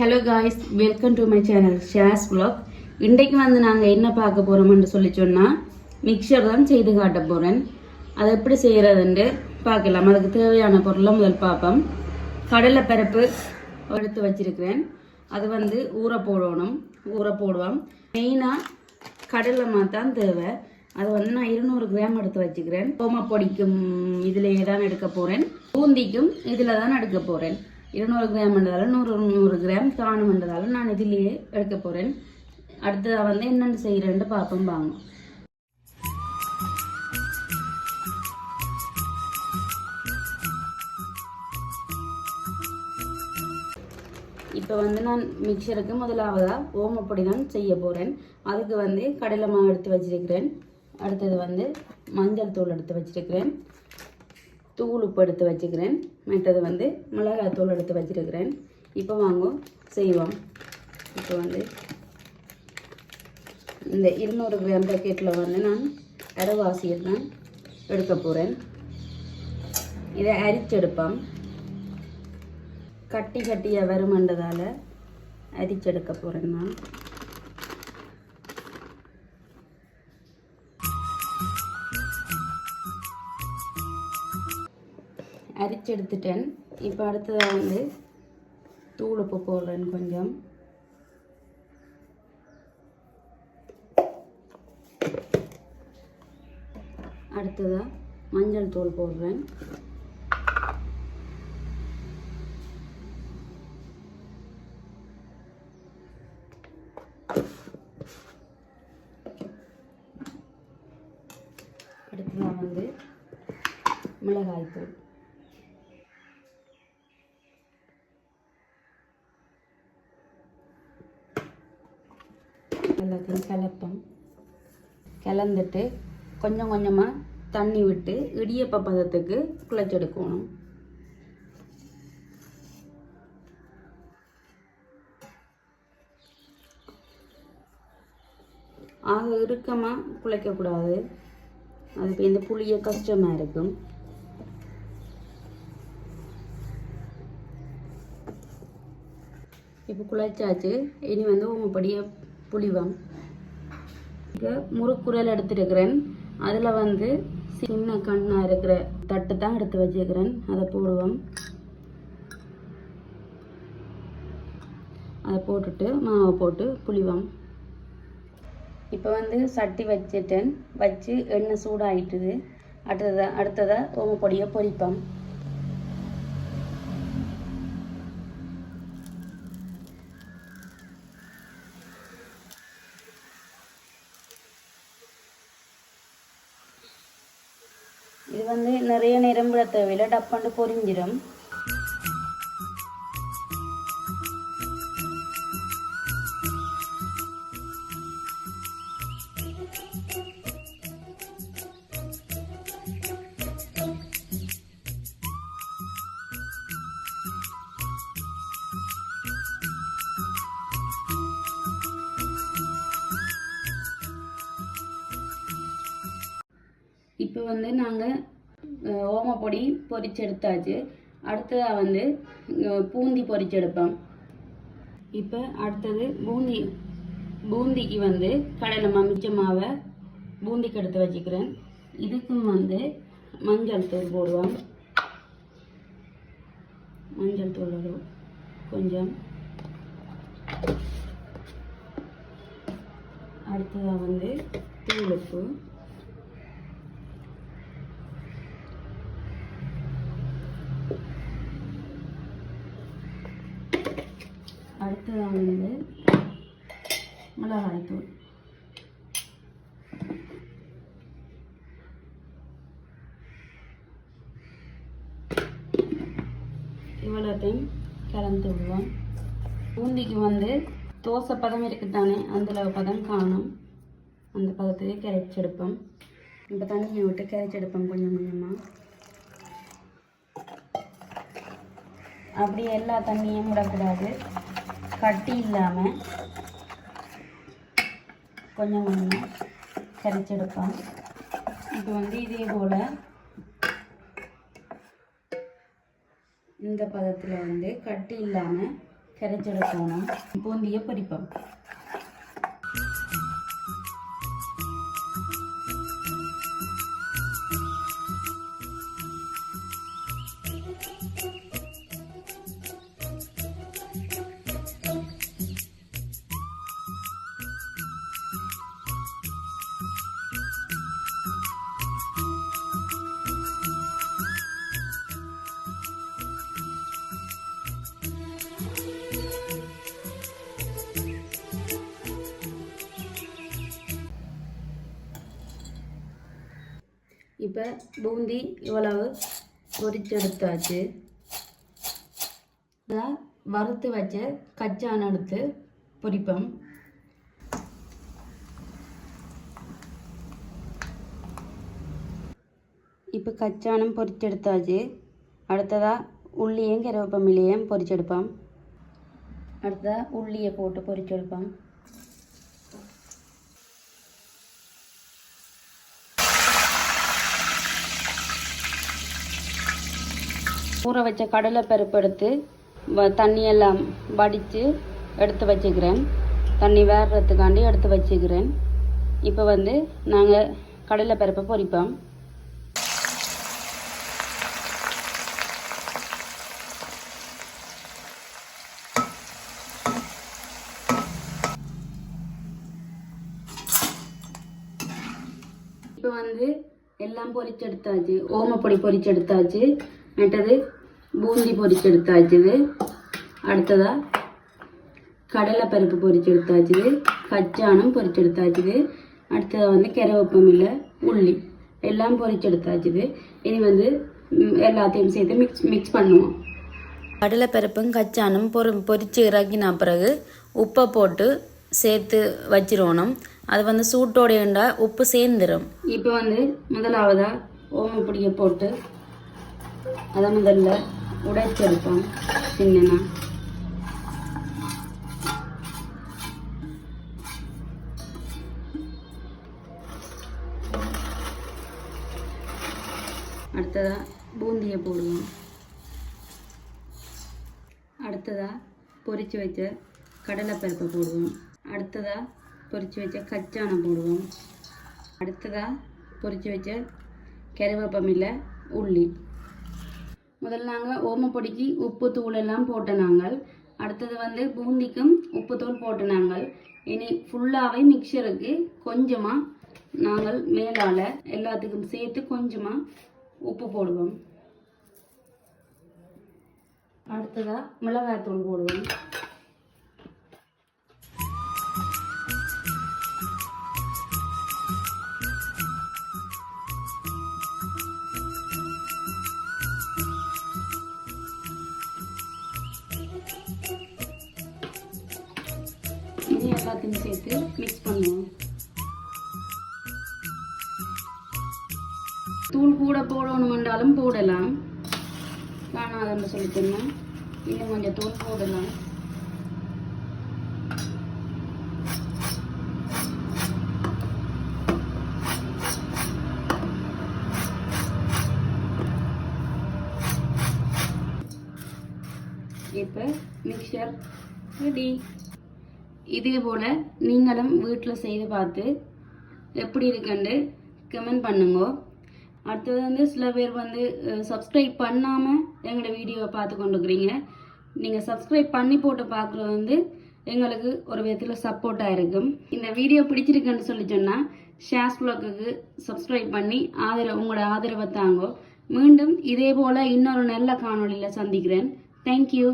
Hello guys welcome to my channel shares blog இன்றைக்கு வந்து நாங்கள் என்ன பார்க்க போகிறோம்னு சொல்லி சொன்னால் மிக்சர் தான் செய்து காட்ட போகிறேன் அதை எப்படி செய்கிறதுன்ட்டு பார்க்கலாம். அதுக்கு தேவையான பொருளை முதல் பார்ப்போம். கடலை பரப்பு எடுத்து வச்சிருக்கிறேன். அது வந்து ஊற போடணும். ஊற போடுவோம். மெயினாக கடலை மாத்தான் தேவை. அது வந்து நான் இருநூறு கிராம் எடுத்து வச்சுக்கிறேன். ஓமப்பொடிக்கும் இதிலேயே தான் எடுக்க போகிறேன் பூந்திக்கும் இதில் தான் எடுக்க போகிறேன் இருநூறு கிராம் என்றதால நூறு நூறு கிராம் காணும் என்றதால நான் இதிலேயே எடுக்க போகிறேன் அடுத்ததாக வந்து என்னென்ன செய்கிறேன்ட்டு பார்ப்போம் வாங்க. இப்போ வந்து நான் மிக்சருக்கு முதலாவதாக ஓமப்பொடி தான் செய்ய போகிறேன் அதுக்கு வந்து கடலை மாவு எடுத்து வச்சிருக்கிறேன். அடுத்தது வந்து மஞ்சள் தூள் எடுத்து வச்சிருக்கிறேன். தூள் உப்பு எடுத்து வச்சுக்கிறேன். மற்றது வந்து மிளகாய் தூள் எடுத்து வச்சிருக்கிறேன். இப்போ வாங்குவோம் செய்வோம். இப்போ வந்து இந்த இருநூறு கிராம் பேக்கெட்டில் வந்து நான் அரைவாசியில் தான் எடுக்க போகிறேன் இதை அரிச்செடுப்போம். கட்டி கட்டியாக வருமன்றதால அரிச்செடுக்க போகிறேன் நான். அரிச்செடுத்துட்டேன். இப்போ அடுத்ததாக வந்து தூள் உப்பு போடுறேன் கொஞ்சம். அடுத்ததாக மஞ்சள் தூள் போடுறேன். அடுத்ததாக வந்து மிளகாய்த்தூள். எல்லாத்தையும் கலப்போம் கலந்துட்டு கொஞ்சம் கொஞ்சமாக தண்ணி விட்டு இடியப்ப பதத்துக்கு குழைச்செடுக்கணும் ஆக இறுக்கமாக குழைக்கக்கூடாது அது இப்போ இந்த புளிய கஷ்டமாக இருக்கும். இப்போ குழைச்சாச்சு. இனி வந்து உங்கப்படியே புளிவம். இப்போ முறுக்குரல் எடுத்துருக்கிறேன். அதில் வந்து சின்ன கண்ணாக இருக்கிற தட்டு தான் எடுத்து வச்சுக்கிறேன் அதை போடுவோம். அதை போட்டுட்டு மாவை போட்டு புளிவோம். இப்போ வந்து சட்டி வச்சிட்டேன். வச்சு எண்ணெய் சூடாயிட்டுது. அடுத்ததை அடுத்ததை ஓமப்பொடியை பொரிப்போம் இது வந்து நிறைய நேரம் விட தேவையில்லை டப்பாண்டு பொரிஞ்சிடும். இப்போ வந்து நாங்கள் ஓமப்பொடி பொரிச்சு எடுத்தாச்சு அடுத்ததாக வந்து பூந்தி பொரிச்சு எடுப்போம் இப்போ அடுத்தது பூந்தி பூந்திக்கு வந்து கடலை மமிச்ச மிச்ச மாவை பூந்திக்கு எடுத்து வச்சுக்கிறேன். இதுக்கும் வந்து மஞ்சள் தூள் போடுவோம். மஞ்சள் தூள் ஒரு கொஞ்சம். அடுத்ததாக வந்து தூள் உப்பு அடுத்ததாக வந்து மிளகாய்த்தூள் இவ்வளோத்தையும் கலந்து விடுவோம். பூந்திக்கு வந்து தோசை பதம் இருக்குதானே அந்த பதம் காணும். அந்த பதத்தையே கரைச்செடுப்போம் இப்போ தண்ணியை விட்டு கரைச்செடுப்போம் கொஞ்சம் கொஞ்சமாக அப்படியே எல்லா தண்ணியும் விடக்கூடாது. கட்டி இல்லாமல் கொஞ்சம் கொஞ்சமாக கரைச்செடுப்போம். இப்போ வந்து இதே போல் இந்த பதத்தில் வந்து கட்டி இல்லாமல் கரைச்செடுக்கணும். பூந்தியை பொரிப்போம். இப்போ பூந்தி இவ்வளவு பொரிச்செடுத்தாச்சு வறுத்து வச்ச கச்சான் எடுத்து பொரிப்போம் இப்போ கச்சானம் பொரிச்செடுத்தாச்சு அடுத்ததாக உள்ளியும் கருவேப்பமில்லையும் பொரிச்செடுப்போம் அடுத்ததாக உள்ளியை போட்டு பொரிச்செடுப்போம் ஊற வச்ச கடலை பருப்பு எடுத்து வ- தண்ணியெல்லாம் வடித்து எடுத்து வச்சுக்கிறேன். தண்ணி வேறுறதுக்காண்டி எடுத்து வச்சுக்கிறேன். இப்போ வந்து நாங்கள் கடலை பருப்பை பொரிப்போம். இப்போ வந்து எல்லாம் பொரிச்செடுத்தாச்சு. ஓமப்பொடி பொரிச்செடுத்தாச்சு. மற்றது பூந்தி பொரிச்செடுத்தாச்சுது அடுத்ததா கடலைப்பருப்பு பொரிச்செடுத்தாச்சுது கச்சானம் பொரிச்செடுத்தாச்சுது அடுத்தது வந்து இல்லை உள்ளி எல்லாம் பொரிச்செடுத்தாச்சுது இனி வந்து எல்லாத்தையும் சேர்த்து மிக்ஸ் மிக்ஸ் பண்ணுவோம் கடலைப்பருப்பும் கச்சானம் பொரி பொரிச்சு இறக்கின பிறகு உப்பை போட்டு சேர்த்து வச்சிடணும் அது வந்து சூட்டோடையண்டா உப்பு சேர்ந்துடும் இப்போ வந்து முதலாவதா ஓமப்பொடியை போட்டு அதை முதல்ல உடைச்செடுப்போம் சின்னனா அடுத்ததாக பூந்தியை போடுவோம். அடுத்ததாக பொரித்து வச்ச கடலைப்பருப்பை போடுவோம். அடுத்ததாக பொரித்து வச்ச கச்சானம் போடுவோம். அடுத்ததாக பொரித்து வச்ச கருவேப்பமில்லை உள்ளி. முதல்ல நாங்கள் ஓமப்பொடிக்கு உப்பு தூள் எல்லாம் போட்ட நாங்கள். அடுத்தது வந்து பூந்திக்கும் உப்பு தூள் போட்ட நாங்கள். இனி ஃபுல்லாகவே மிக்சருக்கு கொஞ்சமாக நாங்கள் மேலால் எல்லாத்துக்கும் சேர்த்து கொஞ்சமாக உப்பு போடுவோம். அடுத்ததாக மிளகாய் தூள் போடுவோம். எல்லாத்தையும் மிக்ஸ் பண்ணுவோம் தூள் கூட போடணுமென்றாலும் போடலாம். காணாதுன்னு சொல்லி சொன்னேன் இன்னும் கொஞ்சம் தூள் போடலாம். இப்போ மிக்சர் ரெடி இதே போல் நீங்களும் வீட்டில் செய்து பார்த்து எப்படி இருக்குன்னு கமெண்ட் பண்ணுங்க. அடுத்தது வந்து சில பேர் வந்து சப்ஸ்கிரைப் பண்ணாமல் எங்களோட வீடியோவை பார்த்து கொண்டுக்கிறீங்க நீங்கள் சப்ஸ்கிரைப் பண்ணி போட்டு பார்க்குறது வந்து எங்களுக்கு ஒரு விதத்தில் சப்போர்ட்டாக இருக்கும். இந்த வீடியோ பிடிச்சிருக்குன்னு சொல்லி சொன்னால் ஷேர்ஸ் ப்ளாக்குக்கு சப்ஸ்கிரைப் பண்ணி ஆதரவு உங்களோட ஆதரவை தாங்கோ. மீண்டும் இதே போல் இன்னொரு நல்ல காணொளியில் சந்திக்கிறேன். தேங்க்யூ